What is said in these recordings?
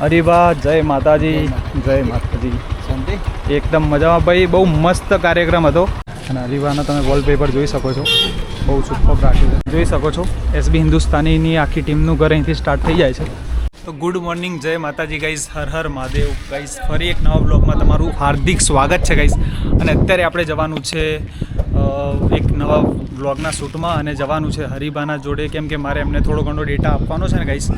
હરિભા જય માતાજી. જય માતાજી. શાંતિ? એકદમ મજામાં. ભાઈ બહુ મસ્ત કાર્યક્રમ હતો. અને અરીવાના તમે વોલપેપર જોઈ શકો છો. બહુ સુપર રાખ્યું છે. જોઈ શકો છો. એસબી હિન્દુસ્તાનીની આખી ટીમનું ઘર અહીંથી સ્ટાર્ટ થઈ જાય છે. તો ગુડ મોર્નિંગ જય માતાજી ગાઈઝ હર હર મહાદેવ. ગાઈઝ ફરી એક નવા બ્લોગમાં તમારું હાર્દિક સ્વાગત છે ગાઈઝ અને અત્યારે આપણે જવાનું છે એક નવા બ્લોગના શૂટમાં અને જવાનું છે હરિભાના જોડે. કેમ કે મારે એમને થોડો ઘણો ડેટા આપવાનો છે ને ગાઈસ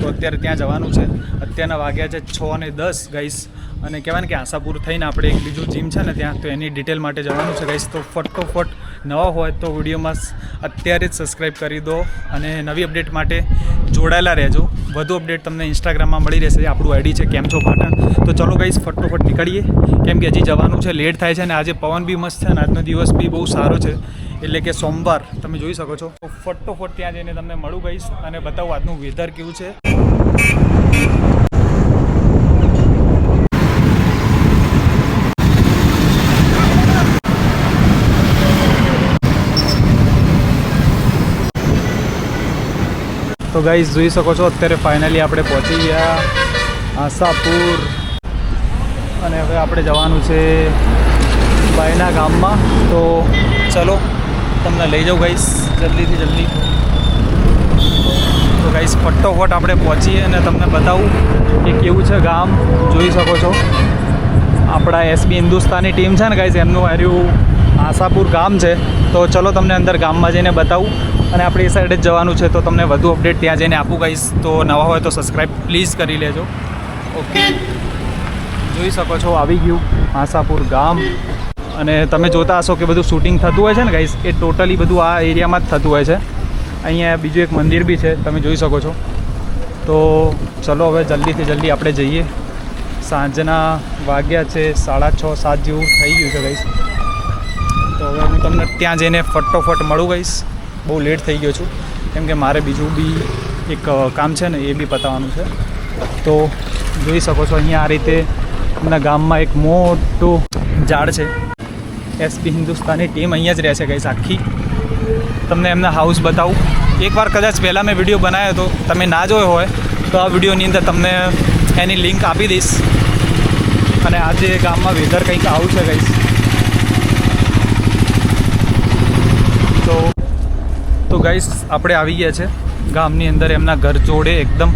તો અત્યારે ત્યાં જવાનું છે. અત્યારના વાગ્યા છે છ અને દસ ગાઈસ અને કહેવાય ને કે આશાપુર થઈને આપણે એક બીજું જીમ છે ને ત્યાં, તો એની ડિટેલ માટે જવાનું છે ગાઈસ તો ફટોફટ નવા હોય તો વિડીયોમાં અત્યારે જ સબસ્ક્રાઈબ કરી દો અને નવી અપડેટ માટે જોડાયેલા રહેજો. વધુ અપડેટ તમને ઇન્સ્ટાગ્રામમાં મળી રહેશે. આપણું આઈડી છે કેમ છો પાટણ? તો ચલો ગાઈઝ ફટોફટ નીકળીએ. કેમ કે હજી જવાનું છે લેટ થાય છે અને આજે પવન બી મસ્ત છે અને આજનો દિવસ બી બહુ સારો છે. એટલે કે સોમવાર, તમે જોઈ શકો છો. ફટોફટ ત્યાં જઈને તમને મળું ગઈશ અને બતાવું આજનું વેધર કેવું છે. તો ગાઈઝ જોઈ શકો છો, અત્યારે ફાઇનલી આપણે પહોંચી ગયા આશાપુર. અને હવે આપણે જવાનું છે ભાઈના ગામમાં. તો ચલો, તમને લઈ જાઉં ગાઈસ જલ્દીથી જલ્દી. તો ગાઈસ ફટોફટ આપણે પહોંચીએ અને તમને બતાવું કે કેવું છે ગામ. જોઈ શકો છો. આપણા એસબી હિન્દુસ્તાની ટીમ છે ને ગાઈઝ એમનું હાર્યું આશાપુર ગામ છે. તો ચલો તમને અંદર ગામમાં જઈને બતાવું. અને આપણે એ સાઈડે જ જવાનું છે, તો તમને વધુ અપડેટ ત્યાં જઈને આપું કહીશ તો નવા હોય તો સબસ્ક્રાઈબ પ્લીઝ કરી લેજો. ઓકે જોઈ શકો છો, આવી ગયું આશાપુર ગામ. અને તમે જોતા હશો કે બધું શૂટિંગ થતું હોય છે ને ગાઈસ એ ટોટલી બધું આ એરિયામાં જ થતું હોય છે. અહીંયા બીજું એક મંદિર બી છે, તમે જોઈ શકો છો. તો ચલો હવે જલ્દીથી જલ્દી આપણે જઈએ. સાંજના વાગ્યા છે, સાડા છ, સાત જેવું થઈ ગયું છે ગાઈસ તો હવે હું તમને ત્યાં જઈને ફટોફટ મળું ગઈશ બહુ લેટ થઈ ગયો છું. કેમ કે મારે બીજું બી એક કામ છે ને, એ બી પતાવવાનું છે. તો જોઈ શકો છો અહીંયા આ રીતે એમના ગામમાં એક મોટું ઝાડ છે. એસપી હિન્દુસ્તાની ટીમ અહીંયા જ રહેશે ગઈ આખી. તમને એમના હાઉસ બતાવું. એકવાર કદાચ પહેલાં મેં વીડિયો બનાવ્યો હતો તમે ના જોયો હોય, તો આ વિડીયોની અંદર તમને એની લિંક આપી દઈશ. અને આજે ગામમાં વેધર કંઈક આવું છે ગઈશ તો તો ગાઈસ આપણે આવી ગયા છે. ગામની અંદર એમના ઘર જોડે એકદમ.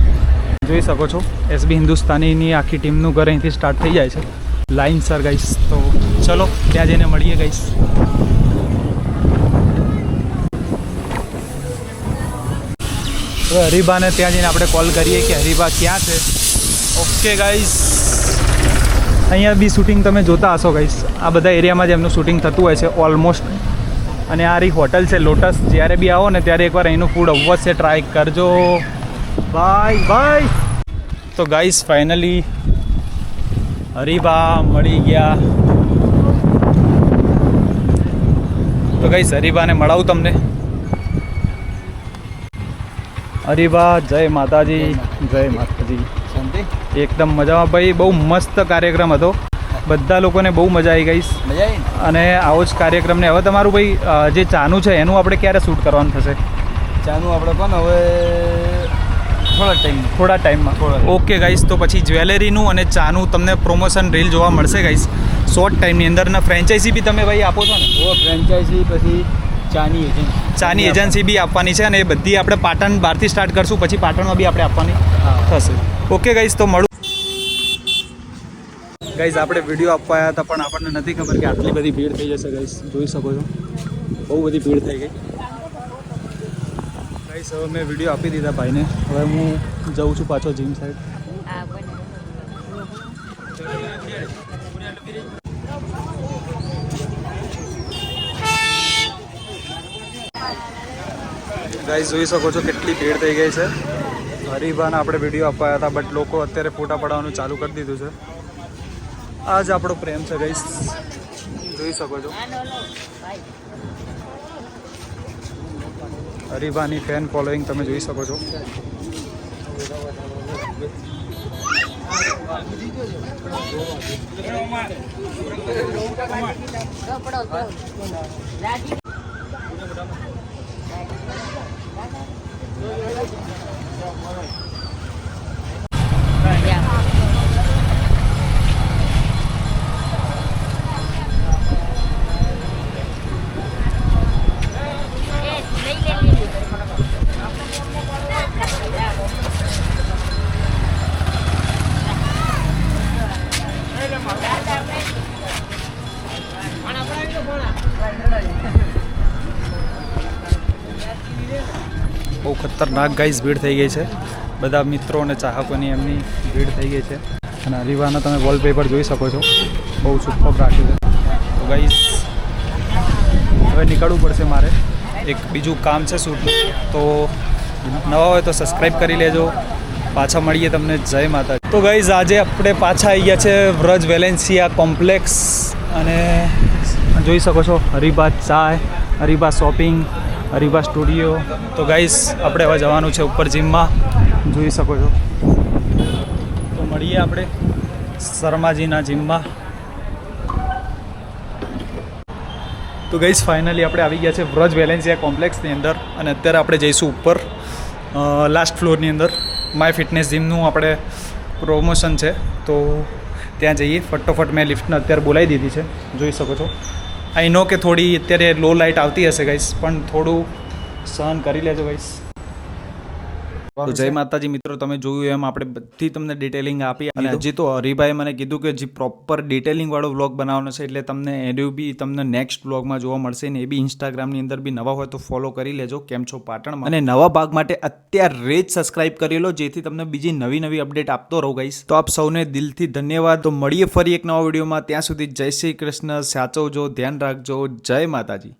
જોઈ શકો છો એસબી હિન્દુસ્તાનીની આખી ટીમનું ઘર અહીંથી સ્ટાર્ટ થઈ જાય છે. લાઈન સર ગાઈસ તો ચલો, ત્યાં જઈને મળીએ ગાઈસ હવે હરીબાને ત્યાં જઈને આપણે કોલ કરીએ કે હરીબા ક્યાં છે? ઓકે ગાઈસ અહીંયા બી શૂટિંગ તમે જોતા હશો ગાઈસ આ બધા એરિયામાં જ એમનું શૂટિંગ થતું હોય છે ઓલમોસ્ટ અને આ રી હોટલ છે લોટસ. જ્યારે બી આવો ને ત્યારે એકવાર અહીંનું ફૂડ અવશ્ય ટ્રાય કરજો. બાય બાય તો ગાઈસ ફાઇનલી હરીબા મળી ગયા. તો ગાઈસ હરીબાને મળાવું તમને. હરીબા જય માતાજી. જય માતાજી. એકદમ મજામાં. ભાઈ બહુ મસ્ત કાર્યક્રમ હતો. બધા લોકોને બહુ મજા આવી ગઈ. મજા આવી અને આવો જ કાર્યક્રમને. હવે તમારું ભાઈ જે ચાનું છે એનું આપણે ક્યારે શૂટ કરવાનું થશે? ચાનું આપણે પણ હવે થોડા ટાઈમ થોડા ટાઈમમાં. થોડા. ઓકે ગાઈસ તો પછી જ્વેલરીનું અને ચાનું તમને પ્રમોશન રીલ જોવા મળશે ગાઈસ શોર્ટ ટાઈમની અંદર અને ફ્રેન્ચાઇઝી બી તમે ભાઈ આપો છો ને? ઓ ફ્રેન્ચાઇઝી પછી ચાની એજન્સી ચાની એજન્સી બી આપવાની છે અને એ બધી આપણે પાટણ બહારથી સ્ટાર્ટ કરશું પછી પાટણમાં બી આપણે આપવાની થશે. ઓકે ગાઈસ તો મળું. ગાઈઝ આપણે વીડિયો આપવા આવ્યા હતા, પણ આપણને નથી ખબર કે આટલી બધી ભીડ થઈ જશે ગાઈઝ જોઈ શકો છો. બહુ બધી ભીડ થઈ ગઈ. ગાઈઝ હવે મેં વીડિયો આપી દીધા ભાઈને. હવે હું જઉં છું પાછો જીમ સાઈડ ગાઈઝ જોઈ શકો છો કેટલી ભીડ થઈ ગઈ છે. હરિભાને આપણે વીડિયો આપવા હતા બટ લોકો અત્યારે ફોટા પડાવવાનું ચાલુ કરી દીધું છે. આ જ આપણો પ્રેમ છે ગાઈસ જોઈ શકો છો. હરિભાની ફેન ફોલોઈંગ તમે જોઈ શકો છો. ખતરનાક ગાઈઝ ભીડ થઈ ગઈ છે. બધા મિત્રો અને ચાહકોની એમની ભીડ થઈ ગઈ છે. અને હરીવાના તમે વોલપેપર જોઈ શકો છો. બહુ સુપર રાખ્યું છે. તો ગાઈઝ હવે નીકળવું પડશે મારે. એક બીજું કામ છે શૂટનું. તો નવા હોય તો સબસ્ક્રાઈબ કરી લેજો. પાછા મળીએ તમને. જય માતા તો ગાઈઝ આજે આપણે પાછા આવી ગયા છે વ્રજ વેલેન્સિયા કોમ્પ્લેક્સ. અને જોઈ શકો છો હરિભા ચાય, હરિભા શોપિંગ હરિભા સ્ટુડિયો. તો ગાઈસ આપણે હવે જવાનું છે ઉપર જીમમાં. જોઈ શકો છો. તો મળીએ આપણે શર્માજીના જીમમાં. તો ગઈસ ફાઇનલી આપણે આવી ગયા છે વ્રજ વેલેન્સિયા કોમ્પ્લેક્સની અંદર અને અત્યારે આપણે જઈશું ઉપર લાસ્ટ ફ્લોરની અંદર. માય ફિટનેસ જીમનું આપણે પ્રમોશન છે. તો ત્યાં જઈએ. ફટોફટ મેં લિફ્ટને અત્યારે બોલાવી દીધી છે. જોઈ શકો છો. આઈ નો કે થોડી અત્યારે લો લાઇટ આવતી હશે ગાઈસ પણ થોડું સહન કરી લેજો ગાઈસ તો જય માતાજી મિત્રો તમે જોયું એમ આપણે બધી તમને ડિટેલિંગ આપી અને હજી તો હરિભાઈ મને કીધું કે જે પ્રોપર ડિટેલિંગ વાળો વ્લોગ બનાવવાનો છે એટલે તમને એનું બી તમને નેક્સ્ટ વ્લોગમાં જોવા મળશે ને એ બી ઇન્સ્ટાગ્રામની અંદર બી નવા હોય તો ફોલો કરી લેજો કેમ છો પાટણમાં? અને નવા ભાગ માટે અત્યારે જ સબસ્ક્રાઇબ કરી લો જેથી તમને બીજી નવી નવી અપડેટ આપતો રહું ગઈશ તો આપ સૌને દિલથી ધન્યવાદ. તો મળીએ ફરી એક નવા વિડીયોમાં. ત્યાં સુધી જય શ્રી કૃષ્ણ. સાચવજો ધ્યાન રાખજો. જય માતાજી.